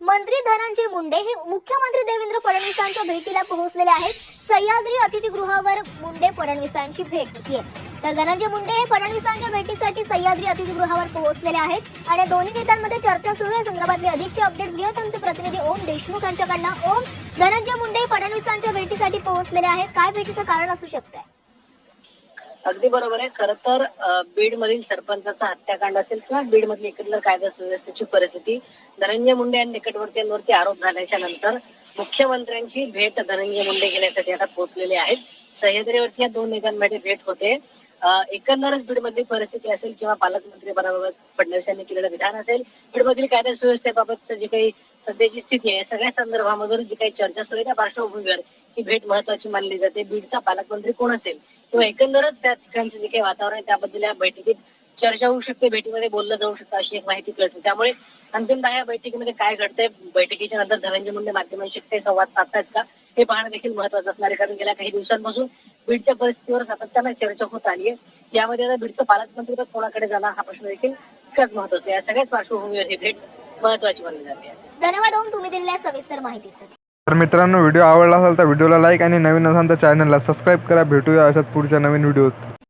मंत्री धनंजय मुंडे हे मुख्यमंत्री देवेंद्र फडणवीसांच्या भेटीला पोहोचलेले आहेत. सह्याद्री अतिथीगृहावर मुंडे फडणवीसांची भेट होतीये तर धनंजय मुंडे हे फडणवीसांच्या भेटीसाठी सह्याद्री अतिथीगृहावर पोहोचलेले आहेत आणि दोन्ही नेत्यांमध्ये चर्चा सुरू आहे. संदर्भातले अधिकचे अपडेट्स घेऊन आमचे प्रतिनिधी ओम देशमुख यांच्याकडनं. ओम धनंजय मुंडे फडणवीसांच्या भेटीसाठी पोहोचलेले आहेत. काय भेटीचं कारण असू शकतंय? अगदी बरोबर आहे. खर तर बीड मधील सरपंचाचा हत्याकांड असेल किंवा बीड मधली एकंदर कायदा सुव्यवस्थेची परिस्थिती धनंजय मुंडे आणि निकटवर्तीयांवरती आरोप झाल्याच्यानंतर मुख्यमंत्र्यांची भेट धनंजय मुंडे घेण्यासाठी आता पोहोचलेले आहेत. सह्याद्रीवरती या दोन नेत्यांमध्ये भेट होते. एकंदरच एकंदरच बीडमधली परिस्थिती असेल किंवा पालकमंत्री पदाबाबत फडणवीस यांनी केलेलं विधान असेल बीडमधील कायदा सुव्यवस्थेबाबतचं जी काही सध्याची स्थिती आहे सगळ्या संदर्भामधून जी काही चर्चा सुरू आहे त्या पार्श्वभूमीवर ही भेट महत्वाची मानली जाते. बीडचा पालकमंत्री कोण असेल? किंवा एकंदरच त्या ठिकाणचं जे काही वातावरण आहे त्याबद्दल या बैठकीत चर्चा होऊ शकते भेटीमध्ये बोललं जाऊ शकतं अशी एक माहिती कळते. त्यामुळे अंतिमतः या बैठकीमध्ये काय घडतंय बैठकीच्या नंतर धनंजय मुंडे माध्यमांशी ते संवाद साधतायत का हे पाहणं देखील महत्वाचं असणार आहे कारण गेल्या काही दिवसांपासून बीडच्या परिस्थितीवर सातत्यानं चर्चा होत आली आहे यामध्ये आता बीडचं पालकमंत्री कोणाकडे जाणार हा प्रश्न देखील तितकाच महत्त्वाचा आहे. या सगळ्याच पार्श्वभूमीवर ही भेट महत्वाची मानली जाते. धन्यवाद ओम तुम्ही दिलेल्या सविस्तर माहितीसाठी. तर मित्रांनो व्हिडिओ आवडला असेल तर व्हिडिओला लाईक आणि नवीन असाल तर चॅनलला सबस्क्राईब करा. भेटूया अशाच पुढच्या नवीन व्हिडिओत.